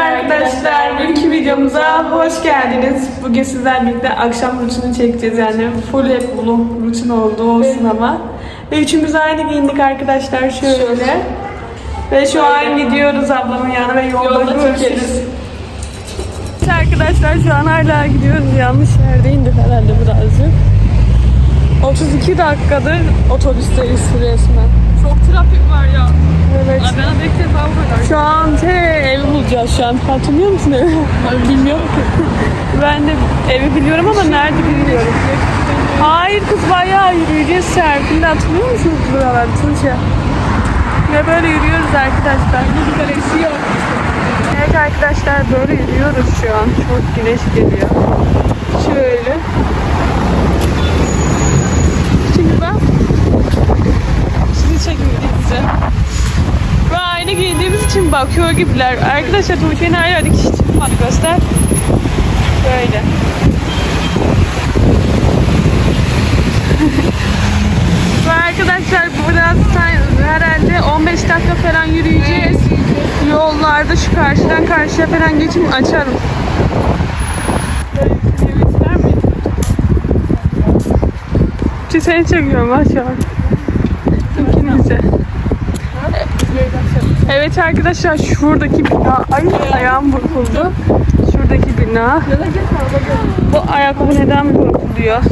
arkadaşlar. Bugünkü videomuza hoş geldiniz. Bugün sizlerle birlikte akşam rutini çekeceğiz yani full hep vlog rutin oldu olsun ama. Ve üçümüz aynı giyindik arkadaşlar şöyle. Ve şu an gidiyoruz ablamın yanına ve yolda, görüşürüz. Arkadaşlar şu an hala gidiyoruz. Yanlış yerde indik herhalde birazcık. 32 dakikadır otobüsteyiz resmen. Çok trafik var ya. Evet. De ilk defa bu kadar. Şu an te evi bulacağız şu an. Hatırlıyor musun evi? Bilmiyorum ki. Ben de evi biliyorum ama nerede bilmiyorum. Hayır kız bayağı yürüyeceğiz Serpil'le hatırlıyor musunuz buralar Tuğçe? Ve böyle yürüyoruz arkadaşlar. Bir kalesi yok. Evet arkadaşlar böyle yürüyoruz şu an. Çok güneş geliyor. Şöyle. Şimdi ben sizi size. Ve aynı giydiğimiz için bakıyor gibiler. Arkadaşlar Tuğçe'nin her yerde kişi çıkmadı göster. Böyle. Ve arkadaşlar biraz say- herhalde 15 dakika falan yürüyeceğiz. Yollarda şu karşıdan karşıya falan geçip açarım. Şu seni çekiyorum bak şu an. Evet arkadaşlar şuradaki bina, ay ayağım burkuldu. Şuradaki bina. Bu ayakkabı neden burkuluyor?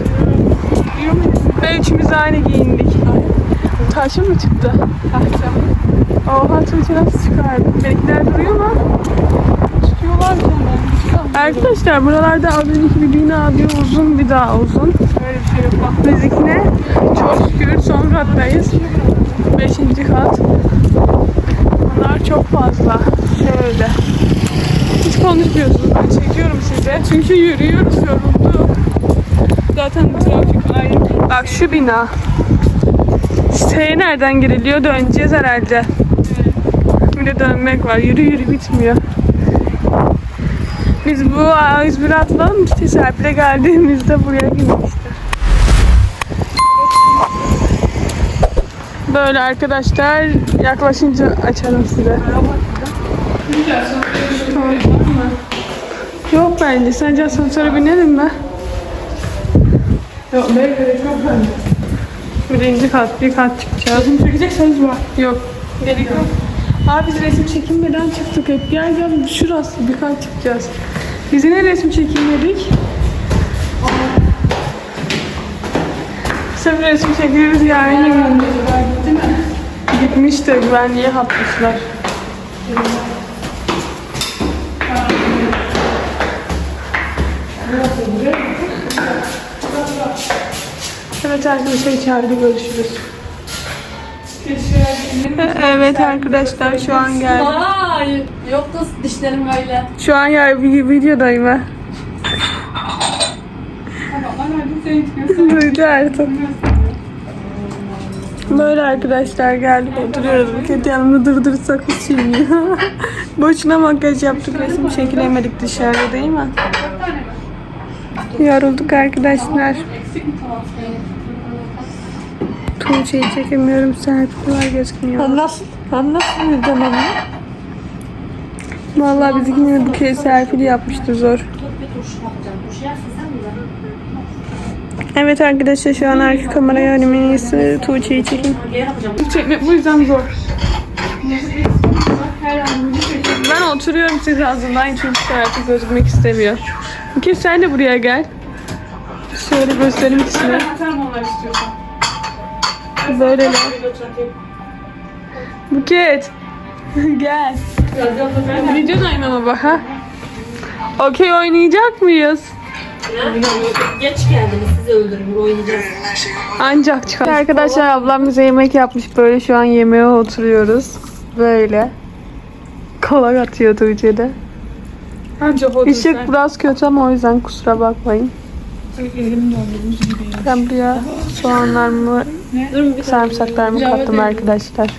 Ve üçümüz aynı giyindik. Taşı mı çıktı? Taşı. Oha Tuğçe nasıl çıkardı? Benimkiler duruyor mu? Tutuyorlar canım. Arkadaşlar buralarda az önceki bir bina bir uzun bir daha uzun. Böyle bir şey yok bak. Bizikine çok şükür son kattayız. Beşinci kat. Bunlar çok fazla. Şöyle. Hiç konuşmuyorsunuz. Ben çekiyorum size. Çünkü yürüyoruz yorulduk. Zaten trafik ayrı. Bak şu bina. Siteye nereden giriliyor? Döneceğiz herhalde. Bir de dönmek var. Yürü yürü bitmiyor. Biz bu A101'e atlayalım geldiğimizde buraya girmiştik. Böyle arkadaşlar yaklaşınca açarım size. Tamam. Yok bence. Sence asansöre binelim mi? Yok ne gerek yok bence. Birinci kat, bir kat çıkacağız. Şimdi çekecekseniz var. Yok. Gerek yok. Abi biz resim çekinmeden çıktık hep. Gel gel şurası bir kat çıkacağız. Biz yine resim çekinmedik. Sırf resim çekiyoruz yani. Gitmiş de güvenliğe hatmışlar. Evet arkadaşlar içeride görüşürüz. Evet arkadaşlar şu an geldim. Vay. Yok da dişlerim böyle. Şu an ya bir videodayım ben. Tamam ben verdim seni çıkıyorsun. Duydu artık. Böyle arkadaşlar geldik oturuyoruz. Buket yanımda durdursak çiğniyor. Boşuna makyaj yaptık resim çekilemedik dışarıda değil mi? Yorulduk arkadaşlar. Tuğçe'yi çekemiyorum. Serpil var gözükmüyor. Nasıl? Ben nasıl onu? Vallahi bizimkini bir kere Serpil yapmıştı zor. Evet arkadaşlar şu an arka kameraya önümün iyisi Tuğçe'yi çekin. Çekmek bu yüzden zor. Ben oturuyorum siz ağzından çünkü Serpil gözükmek istemiyor. Buket sen de buraya gel. Şöyle göstereyim içine. Sen onlar istiyorsan. Böyle de. Buket. gel. Videodayım ama bak ha. Okey oynayacak mıyız? Geç geldiniz sizi öldürün oynayacağız. Ancak çıkar. Arkadaşlar ablam bize yemek yapmış böyle şu an yemeğe oturuyoruz. Böyle. Kola atıyor Tuğçe'de. Anca Işık biraz kötü ama o yüzden kusura bakmayın. Elim dondu buz gibi ya. Ben buraya soğanlarımı, sarımsaklarımı kattım arkadaşlar.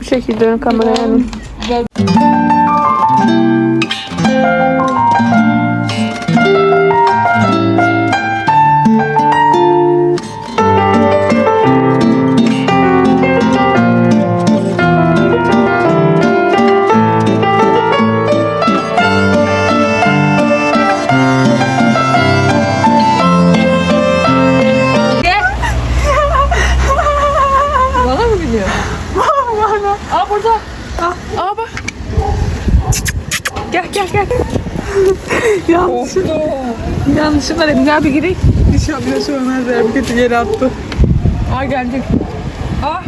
Bu şekilde ön kameraya alayım. Dedim. Gel bir gireyim. İnşallah bir şey olmaz ya. Buket'i geri attı. Aa geldik. Aa.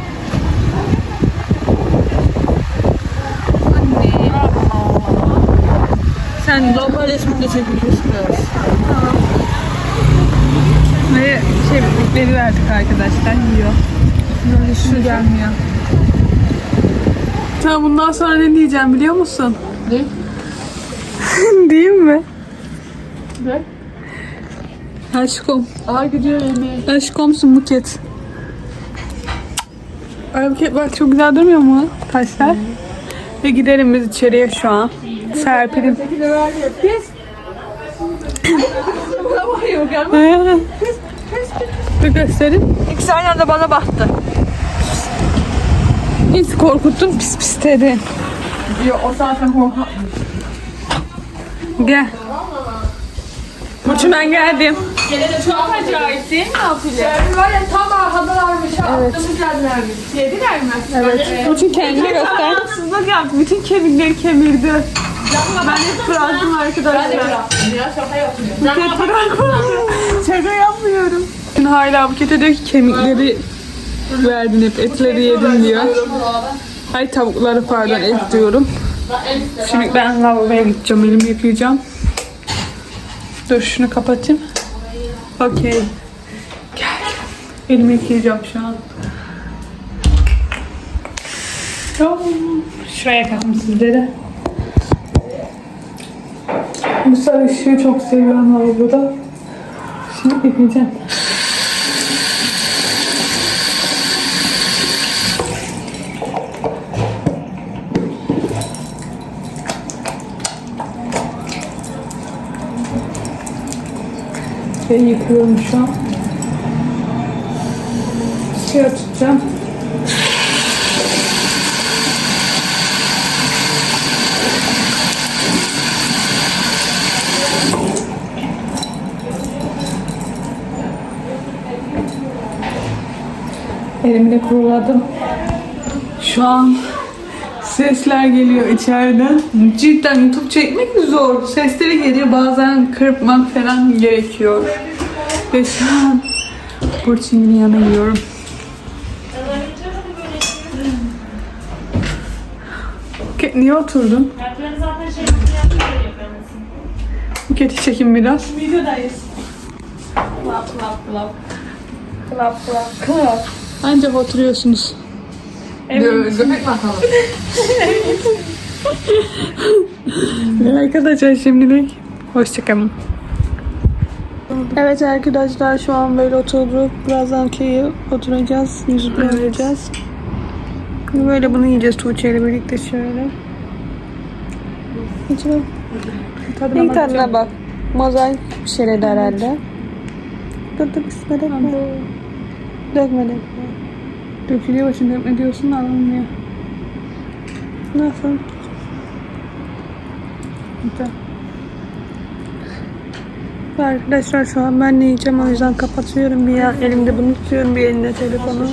Sen Normal resmini de çekmişiz biraz. ve şey biberi verdik arkadaşlar. Yiyor. Böyle şu gelmiyor. Sen bundan sonra ne diyeceğim biliyor musun? Ne? Değil mi? Ne? Aşkım. Aa gidiyor yemeğe. Aşkımsın Buket. Ay Buket bak çok güzel durmuyor mu taşlar? Ve gidelim biz içeriye şu an. Serpil'im. Pis. Yok gelme. Ee, Bir göstereyim. İkisi aynı anda bana baktı. Hiç korkuttun pis pis dedi. Yok o zaten korkak. Gel. Burcu ben geldim. Çok acayip değil mi Afile? Yani var ya tam arkadalarmış. Evet. Geldilermiş. Yediler mi? Evet. Burcu kendine göster. Haksızlık yaptı. Bütün kemikleri kemirdi. Ben hep bıraktım arkadaşlar. Ya şaka yapmıyor. Buket bırakma. Şaka yapmıyorum. Şimdi hala Buket'e diyor ki kemikleri verdin hep etleri yedin diyor. Ay tavukları pardon et diyorum. Şimdi ben lavaboya gideceğim elimi yıkayacağım. Dur şunu kapatayım. Okey. Gel. Elimi yıkayacağım şu an. Şuraya yakalım sizlere. Bu sarı ışığı çok seviyorum lavaboda. Şimdi yıkayacağım. Şey yıkıyorum şu an. Şey tutacağım. Elimi de kuruladım. Şu an sesler geliyor içeriden. Cidden YouTube çekmek zor. Sesleri geliyor. Bazen kırpmak falan gerekiyor. Ve şu an Burçin'in yanına gidiyorum. Niye oturdun? Buket'i çekin biraz. Videodayız. Klap klap klap. Klap klap klap. Ancak oturuyorsunuz. Göbek bakalım. Arkadaşlar şimdilik hoşçakalın. Evet arkadaşlar şu an böyle oturduk. Birazdan keyif oturacağız. Yüzüme vereceğiz. Böyle bunu yiyeceğiz Tuğçe ile birlikte şöyle. İçine. İlk tadına bak. Mozaik bir şeydi herhalde. Dur dur dökme. Dökme dökme. Dökülüyor başını dökme diyorsun da alınmıyor. Nasıl? Güzel. Arkadaşlar şu an ben ne yiyeceğim o yüzden kapatıyorum. Bir ya, elimde bunu tutuyorum bir elinde telefonu.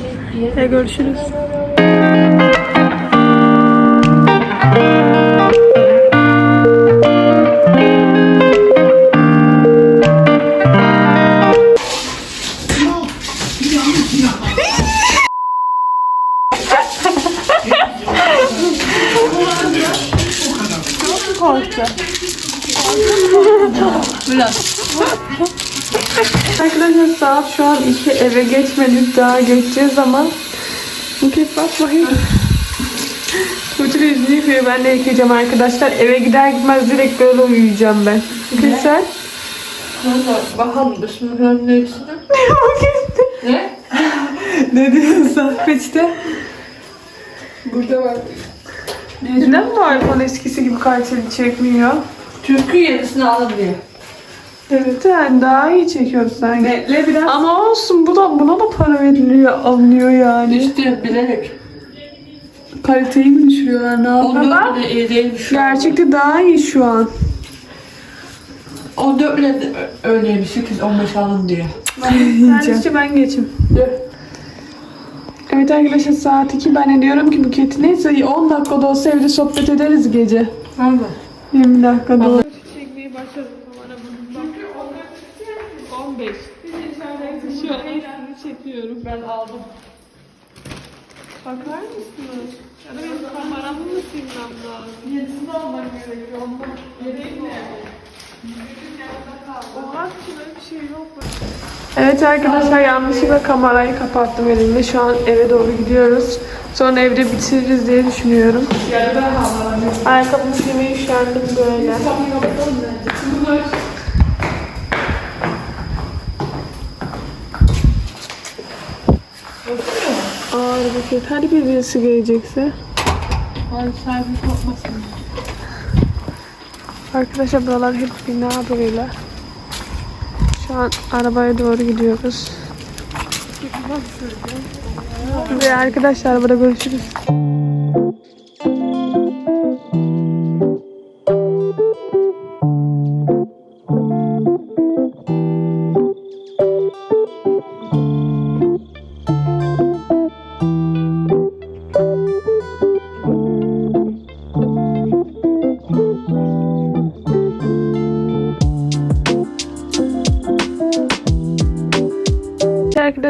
Ve görüşürüz. 2 eve geçmedik daha geçeceğiz zaman. Buket bak bakayım. Tuğçe yüzünü yıkıyor ben de yıkayacağım arkadaşlar. Eve gider gitmez direkt böyle uyuyacağım ben. Buket sen? Bakalım dışını ne içinde? Ne? ne diyorsun sen peçete? Burada var. Neden bu iPhone eskisi gibi kaliteli çekmiyor? Çünkü yenisini alır diye. Evet yani daha iyi çekiyor sanki. Bekle biraz. Ama olsun bu da buna da para veriliyor alınıyor yani. İşte bilerek. Kaliteyi mi düşürüyorlar ne yapıyorlar? 14 bile iyi değilmiş. Gerçekte daha iyi şu an. 14 bile de öyleymiş. 8-15 alın diye. Bence ben geçim. Evet arkadaşlar saat 2 ben de diyorum ki Buket'i neyse 10 dakikada olsa evde sohbet ederiz gece. Tamam. 20 dakika doğru. Çekmeye başladım. 15. Şu an hepsini çekiyorum. Ben aldım. Bakar mısınız? Ya da benim kameramı mı silmem lazım? Yenisini almak gerekiyor. Ondan gereği ne? Oha şurada bir şey yok? Evet arkadaşlar yanlışlıkla kamerayı kapattım elimde. Şu an eve doğru gidiyoruz. Sonra evde bitiririz diye düşünüyorum. Ayakkabımı giymeye üşendim böyle. Şey. Hadi bir birisi gelecekse. Ay servis kopmasın. Arkadaşlar buralar hep bina böyle. Şu an arabaya doğru gidiyoruz. Ve arkadaşlar arabada görüşürüz.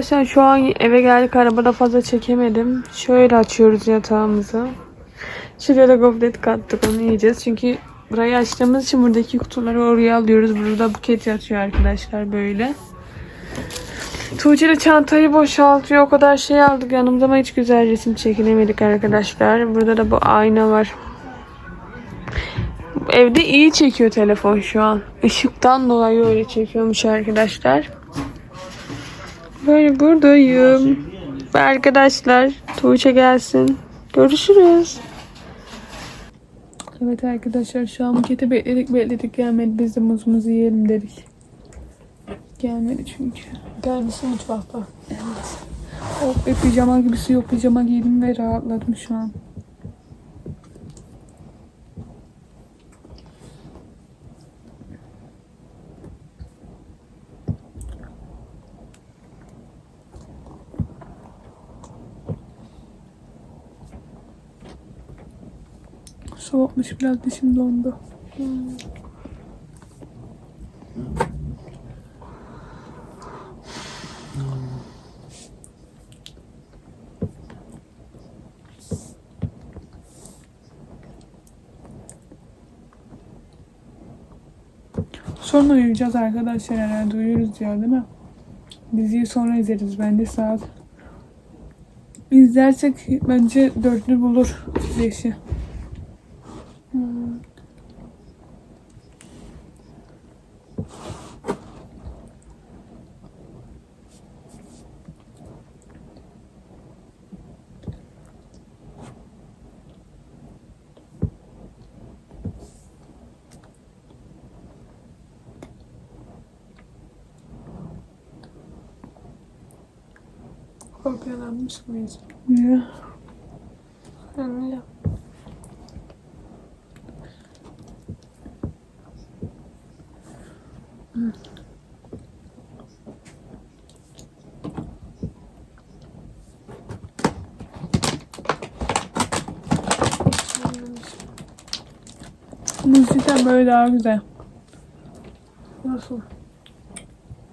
Arkadaşlar şu an eve geldik arabada fazla çekemedim. Şöyle açıyoruz yatağımızı. Şuraya da goblet kattık onu yiyeceğiz. Çünkü burayı açtığımız için buradaki kutuları oraya alıyoruz. Burada buket yatıyor arkadaşlar böyle. Tuğçe de çantayı boşaltıyor. O kadar şey aldık yanımıza ama hiç güzel resim çekinemedik arkadaşlar. Burada da bu ayna var. Evde iyi çekiyor telefon şu an. Işıktan dolayı öyle çekiyormuş arkadaşlar. Böyle buradayım. Ve arkadaşlar Tuğçe gelsin. Görüşürüz. Evet arkadaşlar şu an Buket'i bekledik bekledik gelmedi. Biz de muzumuzu yiyelim dedik. Gelmedi çünkü. Gelmişsin mutfakta. Evet. Oh be pijama gibisi yok. Pijama giydim ve rahatladım şu an. Soğukmuş biraz dişim dondu. Sonra uyuyacağız arkadaşlar herhalde uyuyoruz ya değil mi? Diziyi sonra izleriz bence saat. İzlersek bence dörtlü bulur beşi. Hmm. Mıyız? Ya. Anne. Müzikten böyle daha güzel. Nasıl?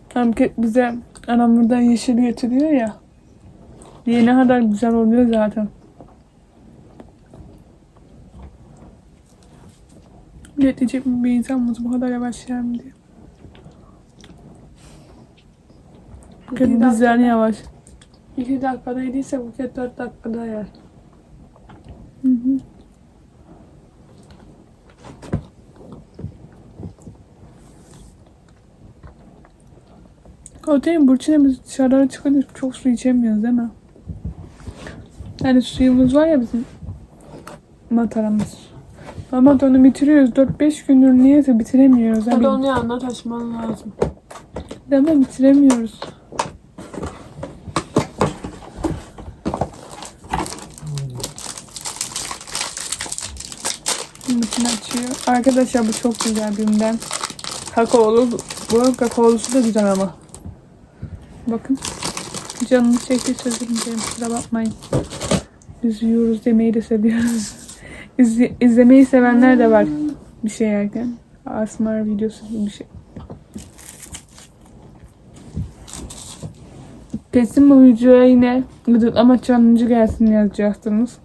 Hem ki bize anam buradan yeşil getiriyor ya. Diye ne kadar güzel oluyor zaten. Yetecek bir insan bu kadar yavaş mi diye. Buket bizden yavaş. 2 dakikada yediyse Buket 4 dakikada yer. Hı hı. Otelin Burçin'e biz dışarılara çıkınca çok su içemiyoruz değil mi? Yani suyumuz var ya bizim mataramız. Ama onu bitiriyoruz. 4-5 gündür niyeyse bitiremiyoruz. Hadi Abi. onu yanına taşıman lazım. Ama bitiremiyoruz. Bütün açıyor. Arkadaşlar bu çok güzel birinden. Kakaolu. Bu kakaolusu da güzel ama. Bakın. Canını çekti sözüm. Kusura bakmayın. Biz yiyoruz demeyi de seviyoruz. İzle- izlemeyi sevenler de var. bir şey yerken. ASMR videosu gibi bir şey. Kesin bu videoya yine gıdıklama challenge gelsin yazacaksınız.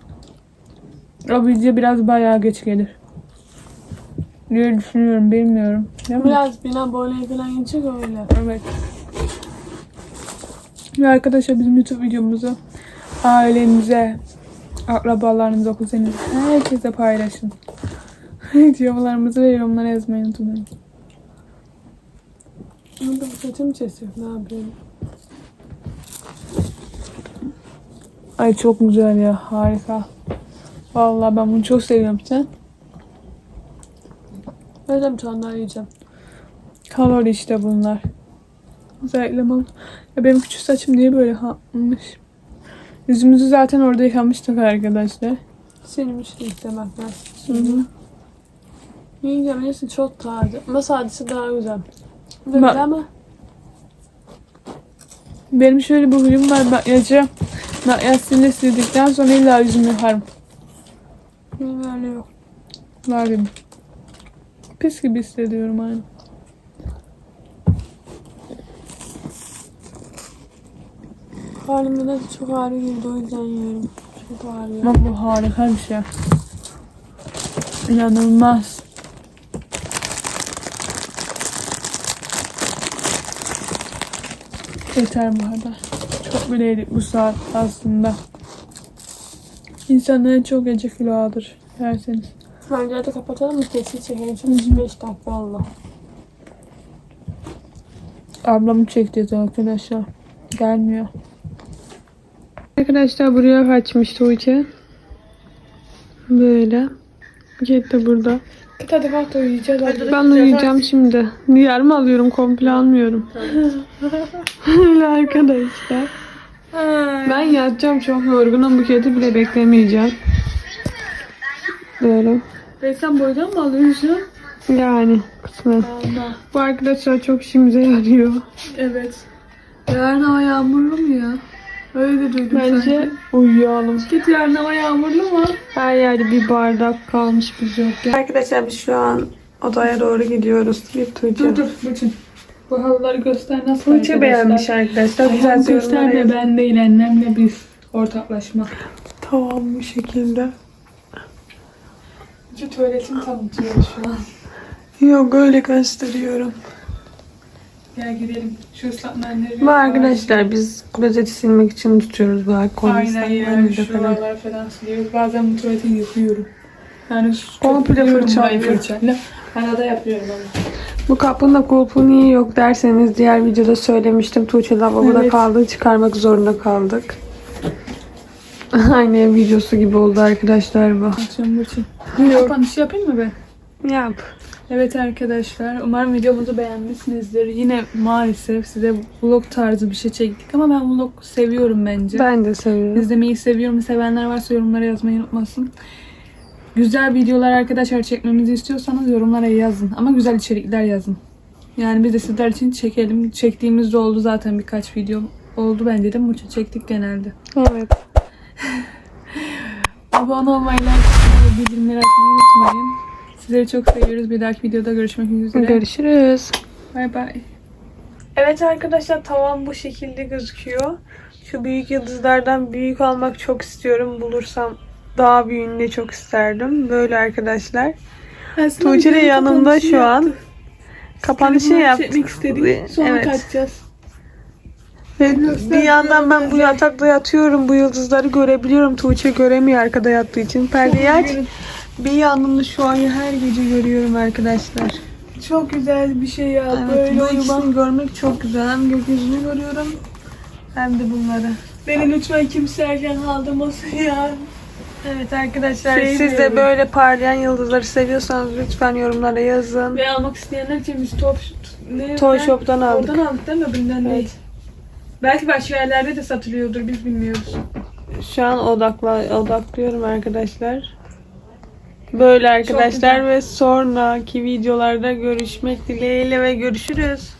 O video biraz bayağı geç gelir. Diye düşünüyorum, bilmiyorum. Değil mi? Biraz bin aboneye falan geçecek öyle. Evet. Ve arkadaşlar bizim YouTube videomuzu ailenize, akrabalarınıza, kuzeninize, herkese paylaşın. Videolarımızı ve yorumlara yazmayı unutmayın. Bunu da saçımı kesiyor. Ne yapıyorum? Ay çok güzel ya, harika. Vallahi ben bunu çok seviyorum sen. Tane daha yiyeceğim. Kalori işte bunlar. Özellikle mal. Ya benim küçük saçım niye böyle kalmış? Yüzümüzü zaten orada yıkamıştık arkadaşlar. Silmiş de istemek lazım. Hı hı. Yiyeceğim neyse çok taze. Ama sadesi daha güzel. Böyle Bak- ama Benim şöyle bir huyum var makyajı. Makyaj sildikten sonra illa yüzümü yıkarım. benim öyle yok. Var benim. Pis gibi hissediyorum aynı. Karnımda da çok ağrı girdi o yüzden yiyorum. Çok ağrıyor. Ama bu harika bir şey. İnanılmaz. Yeter bu kadar. Çok bile yedik bu saat aslında. İnsanların çok gece kilo alır. Yerseniz. Bence de kapatalım mı? Sesi çekelim. Çünkü 5 dakika oldu. Ablamı çekeceğiz arkadaşlar. Gelmiyor. Arkadaşlar buraya kaçmış Tuğçe. Böyle. Buket de burada. Hadi da uyuyacağız. Ben uyuyacağım şimdi. Yarım alıyorum komple almıyorum. Öyle arkadaşlar. Ben yatacağım çok yorgunum. Buket'i bile beklemeyeceğim. Böyle. Ve sen boydan mı alıyorsun? Yani kısmen. Bu arkadaşlar çok işimize yarıyor. Evet. Yarın hava yağmurlu mu ya? Öyle de duydum Bence uyuyalım. Git yarın hava yağmurlu mu? Her yerde bir bardak kalmış biz yok. Arkadaşlar biz şu an odaya doğru gidiyoruz. Bir Tuğçe. Dur dur bütün. Bu halıları göster nasıl Tuğçe arkadaşlar? beğenmiş arkadaşlar. Ayhan Güzel yorumlara gösterme yazın. ben değil annemle biz. Ortaklaşma. Tamam bu şekilde. Şu tuvaletini tanıtıyor şu an. Yok öyle gösteriyorum. Gel gidelim. Şu ıslak mendilleri. Bu arkadaşlar biz klozeti silmek için tutuyoruz bu alkol. Aynen yani şuralar falan siliyoruz. Bazen bu tuvaleti yıkıyorum. Yani Komple burayı fırçayla. Arada yapıyorum onu. Bu kapının da kulpu niye yok derseniz diğer videoda söylemiştim. Tuğçe lavaboda Evet. kaldı. Çıkarmak zorunda kaldık. Aynı videosu gibi oldu arkadaşlar bu. Açıyorum için. Kapanış yapayım mı ben? Yap. Evet arkadaşlar umarım videomuzu beğenmişsinizdir. Yine maalesef size vlog tarzı bir şey çektik ama ben vlog seviyorum bence. Ben de seviyorum. İzlemeyi seviyorum. Sevenler varsa yorumlara yazmayı unutmasın. Güzel videolar arkadaşlar çekmemizi istiyorsanız yorumlara yazın. Ama güzel içerikler yazın. Yani biz de sizler için çekelim. Çektiğimiz de oldu zaten birkaç video oldu bence de. Muçu çektik genelde. Evet. Abone olmayı, like bildirimleri açmayı unutmayın. Sizleri çok seviyoruz. Bir dahaki videoda görüşmek üzere. Görüşürüz. Bay bay. Evet arkadaşlar tavan bu şekilde gözüküyor. Şu büyük yıldızlardan büyük almak çok istiyorum. Bulursam daha büyüğünü de çok isterdim. Böyle arkadaşlar. Tuğçe de yanımda şu an. Kapanışı yaptık. Çekmek istedik. Sonra Evet. kaçacağız. Ve bir yandan ben bu yatakta yatıyorum. Bu yıldızları görebiliyorum. Tuğçe göremiyor arkada yattığı için. Perdeyi aç. Bir yandan da şu an her gece görüyorum arkadaşlar. Çok güzel bir şey ya. Evet, Böyle bu ikisini görmek çok güzel. Hem gökyüzünü görüyorum hem de bunları. Beni lütfen kimse erken kaldırmasın ya. Evet arkadaşlar Şey siz de böyle parlayan yıldızları seviyorsanız lütfen yorumlara yazın. Ve almak isteyenler için biz top... Ne, Toy ben- Shop'tan aldık. Oradan aldık değil mi? Öbüründen Evet. değil. Belki başka yerlerde de satılıyordur biz bilmiyoruz. Şu an odakla odaklıyorum arkadaşlar. Böyle arkadaşlar ve sonraki videolarda görüşmek dileğiyle ve görüşürüz.